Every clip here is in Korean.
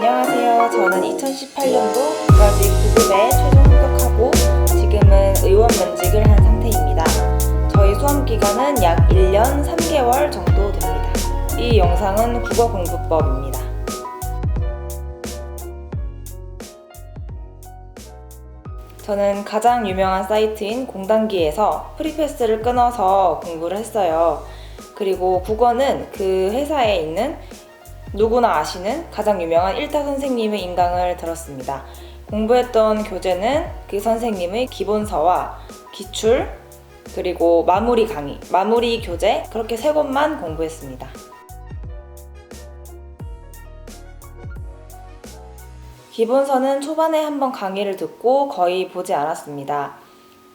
안녕하세요. 저는 2018년도 국가직 9급에 최종 합격하고 지금은 의원 면직을 한 상태입니다. 저희 수험 기간은 약 1년 3개월 정도 됩니다. 이 영상은 국어 공부법입니다. 저는 가장 유명한 사이트인 공단기에서 프리패스를 끊어서 공부를 했어요. 그리고 국어는 그 회사에 있는 누구나 아시는 가장 유명한 일타 선생님의 인강을 들었습니다. 공부했던 교재는 그 선생님의 기본서와 기출, 그리고 마무리 강의, 마무리 교재, 그렇게 세 권만 공부했습니다. 기본서는 초반에 한번 강의를 듣고 거의 보지 않았습니다.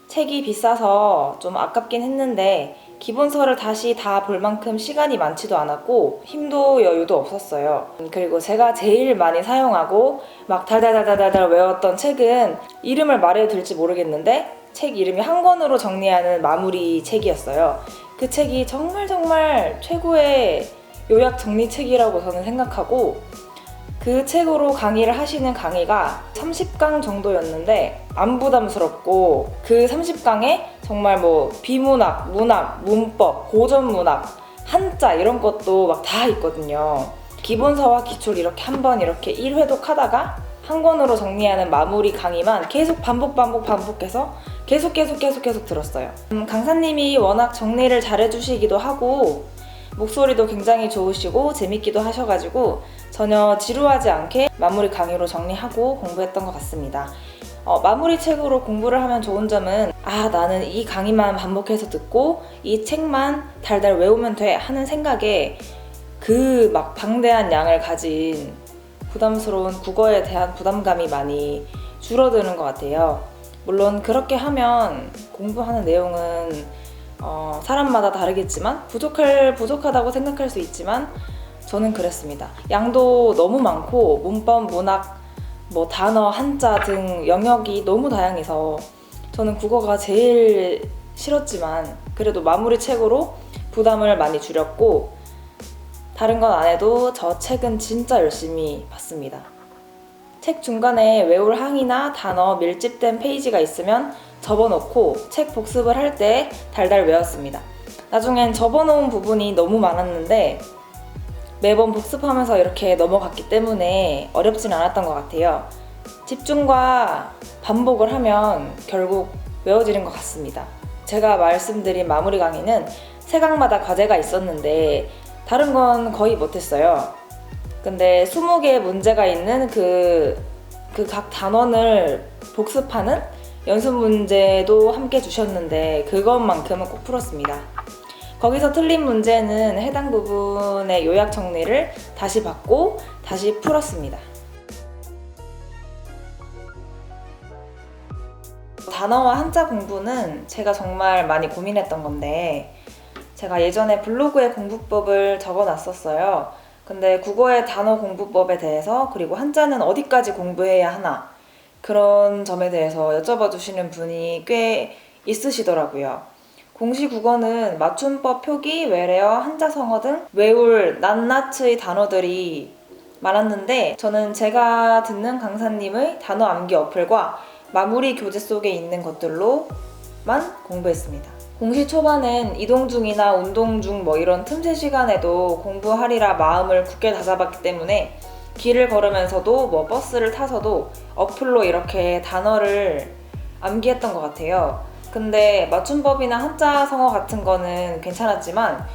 책이 비싸서 좀 아깝긴 했는데 기본서를 다시 다 볼 만큼 시간이 많지도 않았고 힘도 여유도 없었어요. 그리고 제가 제일 많이 사용하고 막 달달달달달 외웠던 책은 이름을 말해도 될지 모르겠는데 책 이름이 한 권으로 정리하는 마무리 책이었어요. 그 책이 정말 정말 최고의 요약 정리 책이라고 저는 생각하고 그 책으로 강의를 하시는 강의가 30강 정도였는데 안 부담스럽고 그 30강에 정말 뭐 비문학, 문학, 문법, 고전 문학, 한자 이런 것도 막 다 있거든요. 기본서와 기출 이렇게 한 번 이렇게 1회독 하다가 한 권으로 정리하는 마무리 강의만 계속 반복 반복 반복해서 계속 계속 계속 계속 들었어요. 음, 강사님이 워낙 정리를 잘해주시기도 하고 목소리도 굉장히 좋으시고 재밌기도 하셔가지고 전혀 지루하지 않게 마무리 강의로 정리하고 공부했던 것 같습니다. 어, 마무리 책으로 공부를 하면 좋은 점은 아 나는 이 강의만 반복해서 듣고 이 책만 달달 외우면 돼 하는 생각에 그 막 방대한 양을 가진 부담스러운 국어에 대한 부담감이 많이 줄어드는 것 같아요. 물론 그렇게 하면 공부하는 내용은 어, 사람마다 다르겠지만 부족할 부족하다고 생각할 수 있지만 저는 그랬습니다. 양도 너무 많고 문법, 문학, 뭐 단어, 한자 등 영역이 너무 다양해서 저는 국어가 제일 싫었지만 그래도 마무리 책으로 부담을 많이 줄였고 다른 건 안 해도 저 책은 진짜 열심히 봤습니다. 책 중간에 외울 항이나 단어 밀집된 페이지가 있으면 접어놓고 책 복습을 할 때 달달 외웠습니다. 나중엔 접어놓은 부분이 너무 많았는데 매번 복습하면서 이렇게 넘어갔기 때문에 어렵진 않았던 것 같아요. 집중과 반복을 하면 결국 외워지는 것 같습니다. 제가 말씀드린 마무리 강의는 세 강마다 과제가 있었는데 다른 건 거의 못했어요. 근데 20개 문제가 있는 그, 그 각 단원을 복습하는 연습 문제도 함께 주셨는데 그것만큼은 꼭 풀었습니다. 거기서 틀린 문제는 해당 부분의 요약 정리를 다시 받고 다시 풀었습니다. 단어와 한자 공부는 제가 정말 많이 고민했던 건데 제가 예전에 블로그에 공부법을 적어 놨었어요. 근데 국어의 단어 공부법에 대해서 그리고 한자는 어디까지 공부해야 하나 그런 점에 대해서 여쭤봐 주시는 분이 꽤 있으시더라고요. 공시 국어는 맞춤법 표기, 외래어, 한자성어 등 외울 낱낱의 단어들이 많았는데 저는 제가 듣는 강사님의 단어 암기 어플과 마무리 교재 속에 있는 것들로만 공부했습니다. 공시 초반엔 이동 중이나 운동 중 뭐 이런 틈새 시간에도 공부하리라 마음을 굳게 다잡았기 때문에 길을 걸으면서도 뭐 버스를 타서도 어플로 이렇게 단어를 암기했던 것 같아요. 근데 맞춤법이나 한자 성어 같은 거는 괜찮았지만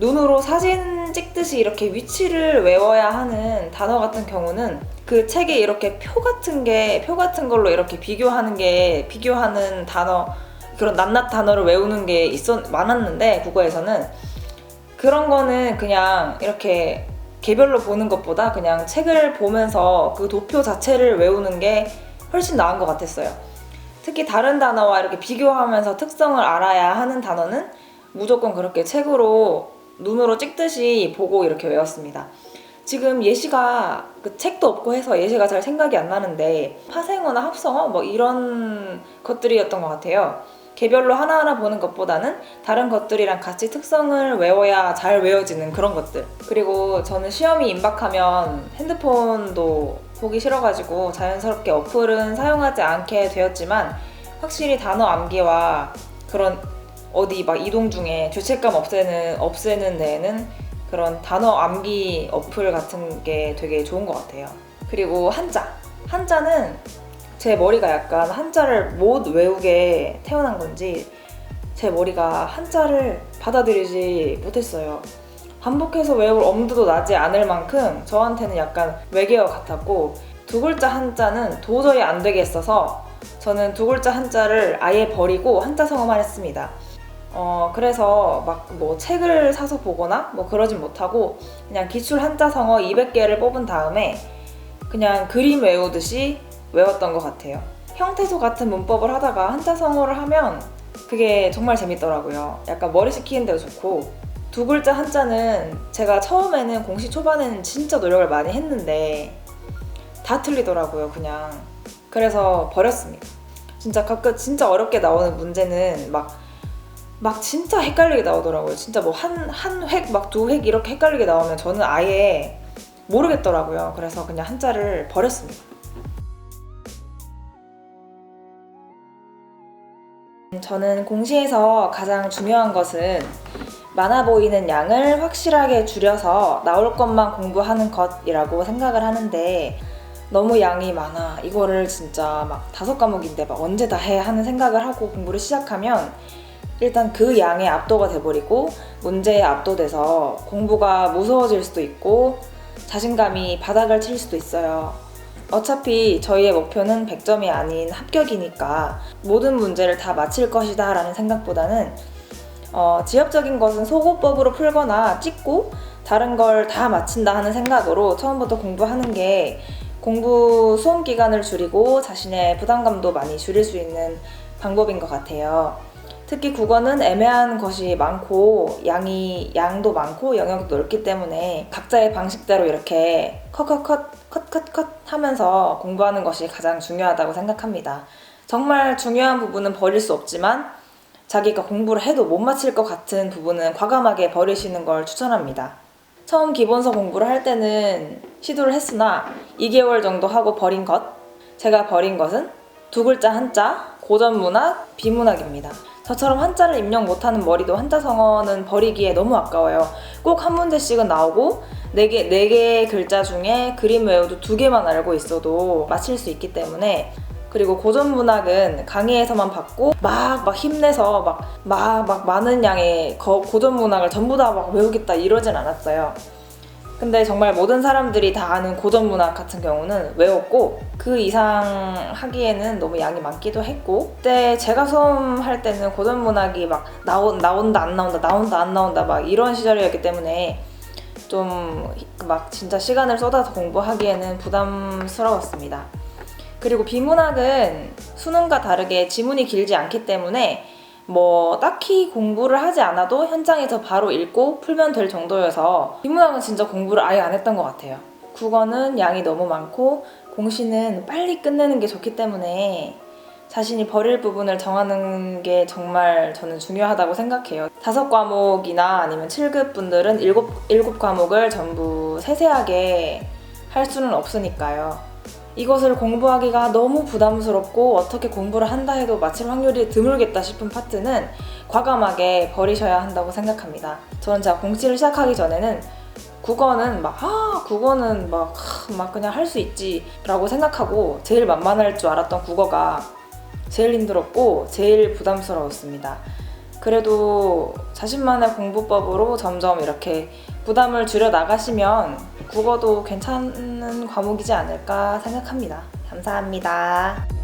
눈으로 사진 찍듯이 이렇게 위치를 외워야 하는 단어 같은 경우는 그 책에 이렇게 표 같은 게, 표 같은 걸로 이렇게 비교하는 게, 비교하는 단어, 그런 낱낱 단어를 외우는 게 있었, 많았는데, 국어에서는. 그런 거는 그냥 이렇게 개별로 보는 것보다 그냥 책을 보면서 그 도표 자체를 외우는 게 훨씬 나은 것 같았어요. 특히 다른 단어와 이렇게 비교하면서 특성을 알아야 하는 단어는 무조건 그렇게 책으로 눈으로 찍듯이 보고 이렇게 외웠습니다. 지금 예시가 그 책도 없고 해서 예시가 잘 생각이 안 나는데 파생어나 합성어 뭐 이런 것들이었던 것 같아요. 개별로 하나하나 보는 것보다는 다른 것들이랑 같이 특성을 외워야 잘 외워지는 그런 것들. 그리고 저는 시험이 임박하면 핸드폰도 보기 싫어가지고 자연스럽게 어플은 사용하지 않게 되었지만 확실히 단어 암기와 그런 어디 막 이동 중에 죄책감 없애는 없애는 데에는 그런 단어 암기 어플 같은 게 되게 좋은 것 같아요. 그리고 한자. 한자는 제 머리가 약간 한자를 못 외우게 태어난 건지 제 머리가 한자를 받아들이지 못했어요. 반복해서 외울 엄두도 나지 않을 만큼 저한테는 약간 외계어 같았고 두 글자 한자는 도저히 안 되겠어서 저는 두 글자 한자를 아예 버리고 한자 성어만 했습니다. 어, 그래서 막 뭐 책을 사서 보거나 뭐 그러진 못하고 그냥 기출 한자 성어 200개를 뽑은 다음에 그냥 그림 외우듯이 외웠던 것 같아요. 형태소 같은 문법을 하다가 한자 성어를 하면 그게 정말 재밌더라고요. 약간 머리 식히는 데도 좋고 두 글자 한자는 제가 처음에는 공시 초반에는 진짜 노력을 많이 했는데 다 틀리더라고요, 그냥. 그래서 버렸습니다. 진짜 가끔 진짜 어렵게 나오는 문제는 막, 막 진짜 헷갈리게 나오더라고요. 진짜 뭐 한, 한 획, 막 두 획 이렇게 헷갈리게 나오면 저는 아예 모르겠더라고요. 그래서 그냥 한자를 버렸습니다. 저는 공시에서 가장 중요한 것은 많아 보이는 양을 확실하게 줄여서 나올 것만 공부하는 것이라고 생각을 하는데 너무 양이 많아. 이거를 진짜 막 다섯 과목인데 막 언제 다 해 하는 생각을 하고 공부를 시작하면 일단 그 양에 압도가 돼버리고 문제에 압도돼서 공부가 무서워질 수도 있고 자신감이 바닥을 칠 수도 있어요. 어차피 저희의 목표는 100점이 아닌 합격이니까 모든 문제를 다 맞힐 것이다 라는 생각보다는 어, 지엽적인 것은 소고법으로 풀거나 찍고 다른 걸다 맞힌다 하는 생각으로 처음부터 공부하는 게 공부 수험 기간을 줄이고 자신의 부담감도 많이 줄일 수 있는 방법인 것 같아요. 특히 국어는 애매한 것이 많고 양이 양도 많고 영역도 넓기 때문에 각자의 방식대로 이렇게 컷컷컷 컷컷컷 하면서 공부하는 것이 가장 중요하다고 생각합니다. 정말 중요한 부분은 버릴 수 없지만 자기가 공부를 해도 못 맞힐 것 같은 부분은 과감하게 버리시는 걸 추천합니다. 처음 기본서 공부를 할 때는 시도를 했으나 2개월 정도 하고 버린 것. 제가 버린 것은 두 글자 한자, 고전 문학, 비문학입니다. 저처럼 한자를 입력 못하는 머리도 한자 성어는 버리기에 너무 아까워요. 꼭 한 문제씩은 나오고 네 개, 네 개의 글자 중에 그림 외우도 두 개만 알고 있어도 맞힐 수 있기 때문에 그리고 고전 문학은 강의에서만 받고 막 막 힘내서 막 막 막 많은 양의 거- 고전 문학을 전부 다 막 외우겠다 이러진 않았어요. 근데 정말 모든 사람들이 다 아는 고전 문학 같은 경우는 외웠고 그 이상 하기에는 너무 양이 많기도 했고 그때 제가 수험 할 때는 고전 문학이 막 나온 나온다 안 나온다 나온다 안 나온다 막 이런 시절이었기 때문에 좀 막 진짜 시간을 쏟아서 공부하기에는 부담스러웠습니다. 그리고 비문학은 수능과 다르게 지문이 길지 않기 때문에 뭐 딱히 공부를 하지 않아도 현장에서 바로 읽고 풀면 될 정도여서 비문학은 진짜 공부를 아예 안 했던 것 같아요. 국어는 양이 너무 많고 공시는 빨리 끝내는 게 좋기 때문에 자신이 버릴 부분을 정하는 게 정말 저는 중요하다고 생각해요. 다섯 과목이나 아니면 7급 분들은 일곱, 과목을 전부 세세하게 할 수는 없으니까요. 이것을 공부하기가 너무 부담스럽고 어떻게 공부를 한다 해도 맞힐 확률이 드물겠다 싶은 파트는 과감하게 버리셔야 한다고 생각합니다. 저는 제가 공시를 시작하기 전에는 국어는 막, 아, 국어는 막, 하, 막 그냥 할 수 있지 라고 생각하고 제일 만만할 줄 알았던 국어가 제일 힘들었고 제일 부담스러웠습니다. 그래도 자신만의 공부법으로 점점 이렇게 부담을 줄여 나가시면 국어도 괜찮은 과목이지 않을까 생각합니다. 감사합니다.